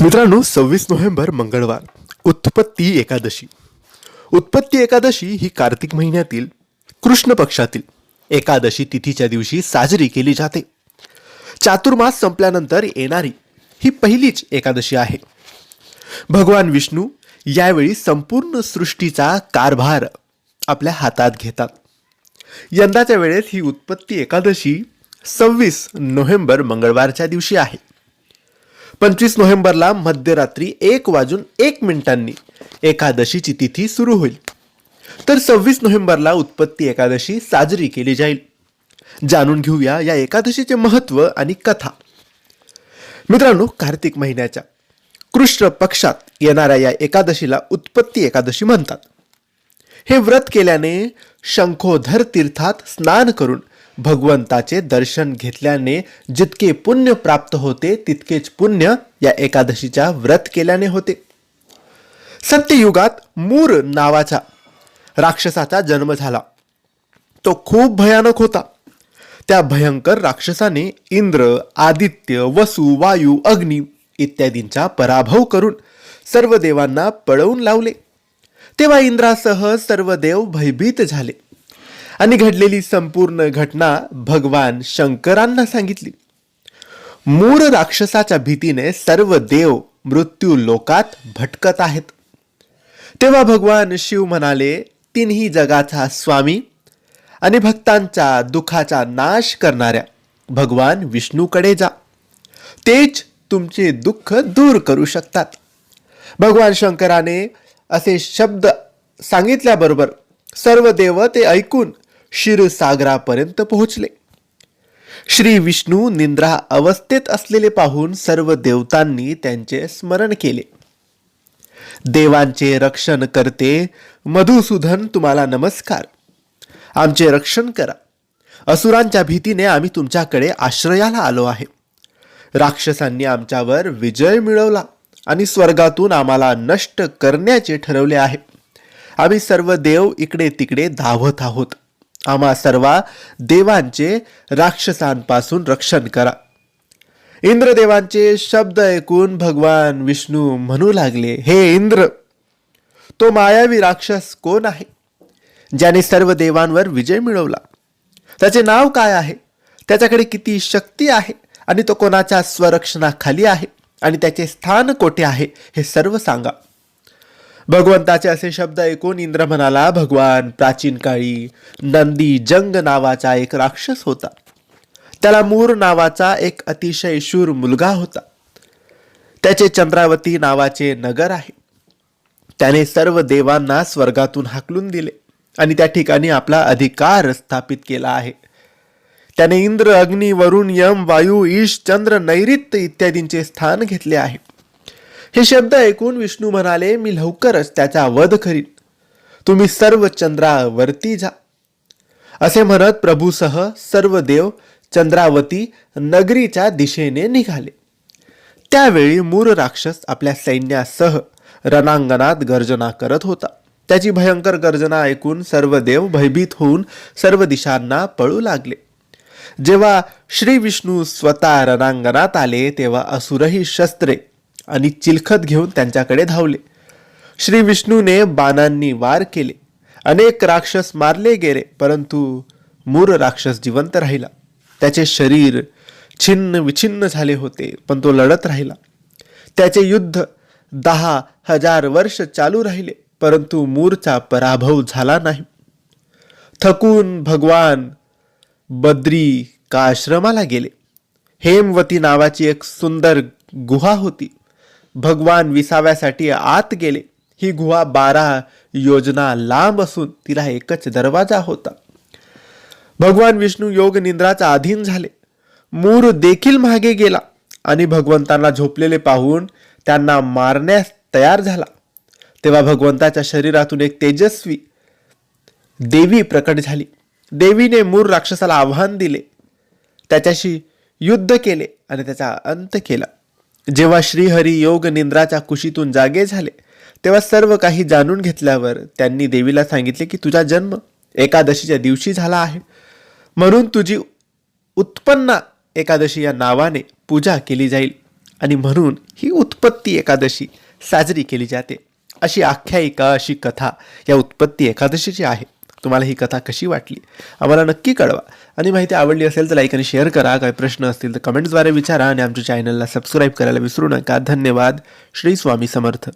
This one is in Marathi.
मित्रांनो सव्वीस नोव्हेंबर मंगळवार उत्पत्ती एकादशी. उत्पत्ती एकादशी ही कार्तिक महिन्यातील कृष्ण पक्षातील एकादशी तिथीच्या दिवशी साजरी केली जाते. चातुर्मास संपल्यानंतर येणारी ही पहिलीच एकादशी आहे. भगवान विष्णू यावेळी संपूर्ण सृष्टीचा कारभार आपल्या हातात घेतात. यंदाच्या वेळेस ही उत्पत्ती एकादशी सव्वीस नोव्हेंबर मंगळवारच्या दिवशी आहे. पंचवीस नोव्हेंबरला मध्यरात्री एक वाजून एक मिनिटांनी एकादशीची तिथी सुरू होईल. तर सव्वीस नोव्हेंबरला उत्पत्ती एकादशी साजरी केली जाईल. जाणून घेऊया या एकादशीचे महत्त्व आणि कथा. मित्रांनो कार्तिक महिन्याच्या कृष्ण पक्षात येणाऱ्या या एकादशीला उत्पत्ती एकादशी म्हणतात. हे व्रत केल्याने शंखोधर तीर्थात स्नान करून भगवंताचे दर्शन घेतल्याने जितके पुण्य प्राप्त होते तितकेच पुण्य या एकादशीच्या व्रत केल्याने होते. सत्ययुगात मूर नावाचा राक्षसाचा जन्म झाला. तो खूप भयानक होता. त्या भयंकर राक्षसाने इंद्र आदित्य वसु वायू अग्नी इत्यादींचा पराभव करून सर्व देवांना पळवून लावले. तेव्हा इंद्रासह सर्व देव भयभीत झाले. आणि घडलेली संपूर्ण घटना भगवान शंकरांना सांगितली. मूर राक्षसाच्या भीतीने सर्व देव मृत्यू लोकात भटकत आहेत. तेव्हा भगवान शिव म्हणाले तिन्ही जगाचा स्वामी आणि भक्तांच्या दुःखाचा नाश करणाऱ्या भगवान विष्णूकडे जा. तेच तुमचे दुःख दूर करू शकतात. भगवान शंकराने असे शब्द सांगितल्याबरोबर सर्व देव ते ऐकून क्षीरसागरापर्यंत पोहोचले. श्री विष्णू निंद्रा अवस्थेत असलेले पाहून सर्व देवतांनी त्यांचे स्मरण केले. देवांचे रक्षण करते मधुसूदन तुम्हाला नमस्कार. आमचे रक्षण करा. असुरांच्या भीतीने आम्ही तुमच्याकडे आश्रयाला आलो आहे. राक्षसांनी आमच्यावर विजय मिळवला आणि स्वर्गातून आम्हाला नष्ट करण्याचे ठरवले आहे. आम्ही सर्व देव इकडे तिकडे धावत आहोत. आम्हा सर्वा देवांचे राक्षसांपासून रक्षण करा. इंद्रदेवांचे शब्द ऐकून भगवान विष्णू म्हणू लागले हे इंद्र तो मायावी राक्षस कोण आहे? ज्याने सर्व देवांवर विजय मिळवला. त्याचे नाव काय आहे? त्याच्याकडे किती शक्ती आहे? आणि तो कोणाच्या स्वरक्षणाखाली आहे? आणि त्याचे स्थान कोठे आहे? हे सर्व सांगा. भगवंताचे असे शब्द ऐकून इंद्र म्हणाला भगवान प्राचीन काळी नंदी जंग नावाचा एक राक्षस होता. त्याला मूर नावाचा एक अतिशय शूर मुलगा होता. त्याचे चंद्रावती नावाचे नगर आहे. त्याने सर्व देवांना स्वर्गातून हाकलून दिले आणि त्या ठिकाणी आपला अधिकार स्थापित केला आहे. त्याने इंद्र अग्नी वरुण यम वायू ईश चंद्र नैऋत्य इत्यादींचे स्थान घेतले आहे. हे शब्द ऐकून विष्णू म्हणाले मी लवकरच त्याचा वध करीन. तुम्ही सर्व चंद्रावरती जा. असे म्हणत प्रभूसह सर्व देव चंद्रावती नगरीच्या दिशेने निघाले. त्यावेळी मूर राक्षस आपल्या सैन्यासह रणांगणात गर्जना करत होता. त्याची भयंकर गर्जना ऐकून सर्व देव भयभीत होऊन सर्व दिशांना पळू लागले. जेव्हा श्री विष्णू स्वतः रणांगणात आले तेव्हा असुरही शस्त्रे आणि चिलखत घेऊन त्यांच्याकडे धावले. श्री विष्णूने बाणांनी वार केले. अनेक राक्षस मारले गेले परंतु मूर राक्षस जिवंत राहिला. त्याचे शरीर छिन्न विछिन्न झाले होते पण तो लढत राहिला. त्याचे युद्ध दहा हजार वर्ष चालू राहिले परंतु मूरचा पराभव झाला नाही. थकून भगवान बद्री का आश्रमाला गेले. हेमवती नावाची एक सुंदर गुहा होती. भगवान विसाव्यासाठी आत गेले. ही गुहा बारा योजना लांब असून तिला एकच दरवाजा होता. भगवान विष्णू योग निंद्राचा अधीन झाले. मूर देखील मागे गेला आणि भगवंतांना झोपलेले पाहून त्यांना मारण्यास तयार झाला. तेव्हा भगवंताच्या शरीरातून एक तेजस्वी देवी प्रकट झाली. देवीने मूर राक्षसाला आव्हान दिले. त्याच्याशी युद्ध केले आणि त्याचा अंत केला. जेव्हा श्रीहरी योग निंद्राच्या कुशीतून जागे झाले तेव्हा सर्व काही जाणून घेतल्यावर त्यांनी देवीला सांगितले की तुझा जन्म एकादशीच्या दिवशी झाला आहे. म्हणून तुझी उत्पन्ना एकादशी या नावाने पूजा केली जाईल आणि म्हणून ही उत्पत्ती एकादशी साजरी केली जाते. अशी आख्यायिका अशी कथा या उत्पत्ती एकादशीची आहे. तुम्हाला ही कथा कशी वाटली? आम्हाला नक्की कळवा. आणि माहिती आवडली असेल तर लाईक आणि शेअर करा. काही प्रश्न असतील तर कमेंट्सद्वारे विचारा आणि आमच्या चॅनलला सबस्क्राईब करायला विसरू नका. धन्यवाद. श्री स्वामी समर्थ.